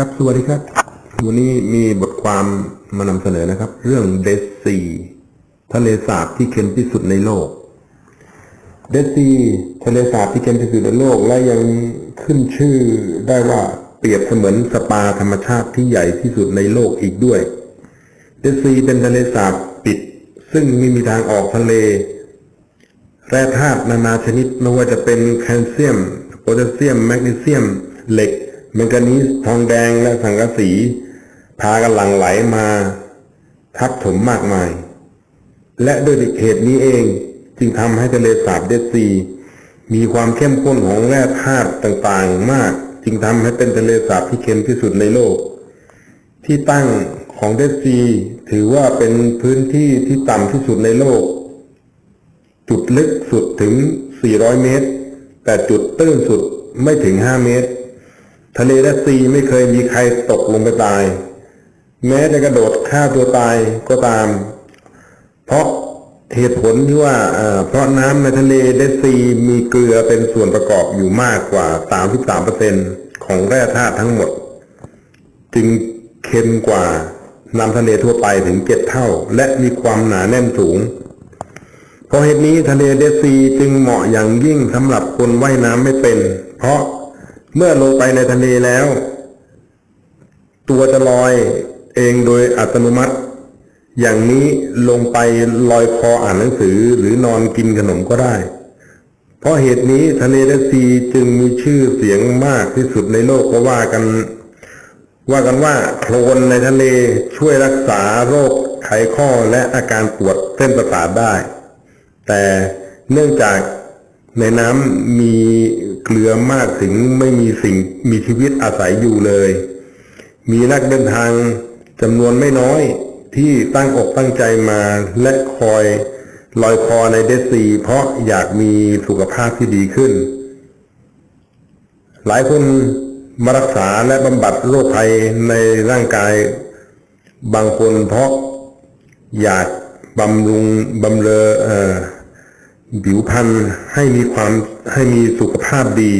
ครับสวัสดีครับ วันนี้มีบทความมานำเสนอนะครับ เรื่องเดซีทะเลสาบที่เค็มที่สุดในโลก เดซีทะเลสาบที่เค็มที่สุดในโลก และยังขึ้นชื่อได้ว่าเปรียบเสมือนสปาธรรมชาติที่ใหญ่ที่สุดในโลกอีกด้วย เดซีเป็นทะเลสาบปิด ซึ่งไม่มีทางออกทะเล แร่ธาตุนานาชนิดไม่ว่าจะเป็นแคลเซียมโพแทสเซียม แมกนีเซียมเหล็ก แมงกานีสทองแดงและสังกะสี พากันหลั่งไหลมา ทับถมมากมาย และด้วยเหตุนี้เองจึงทำให้ทะเลสาบเดซีมีความเข้มข้นของแร่ธาตุต่างๆ มาก จึงทำให้เป็นทะเลสาบที่เค็มที่สุดในโลก ที่ตั้งของเดซีถือว่าเป็นพื้นที่ที่ต่ำที่สุดในโลก จุดลึกสุดถึง 400 เมตร แต่จุดตื้นสุดไม่ถึง 5 เมตร ทะเลและซีไม่เคยมีใครตกลงไปตาย แม้จะกระโดดฆ่าตัวตายก็ตาม เพราะเหตุผลที่ว่าเพราะน้ำในทะเลเดดซีมีเกลือเป็นส่วนประกอบอยู่มากกว่า 33%ของแร่ธาตุทั้งหมด จึงเค็มกว่าน้ำทะเลทั่วไปถึง7เท่า และมีความหนาแน่นสูง เพราะเหตุนี้ทะเลเดซีจึงเหมาะอย่างยิ่งสำหรับคนว่ายน้ำไม่เป็น เพราะ เมื่อลงไปในทะเลแล้ว ตัวจะลอยเองโดยอัตโนมัติ อย่างนี้ลงไปลอยคออ่านหนังสือหรือนอนกินขนมก็ได้ เพราะเหตุนี้ทะเลเดดซีจึงมีชื่อเสียงมากที่สุดในโลกเพราะว่ากัน ว่ากันว่าโคลนในทะเลช่วยรักษาโรคไขข้อและอาการปวดเส้นประสาทได้ แต่เนื่องจาก ในน้ำมีเกลือมากถึงไม่มีสิ่งมีชีวิตอาศัยอยู่เลย มีนักเดินทางจำนวนไม่น้อยที่ตั้งอกตั้งใจมาและคอยลอยคอในเดซี เพราะอยากมีสุขภาพที่ดีขึ้น หลายคนมารักษาและบำบัดโรคภัยในร่างกาย บางคนเพราะอยากบำรุงบำเรอเออ ผิวพรรณให้มีความให้มีสุขภาพดี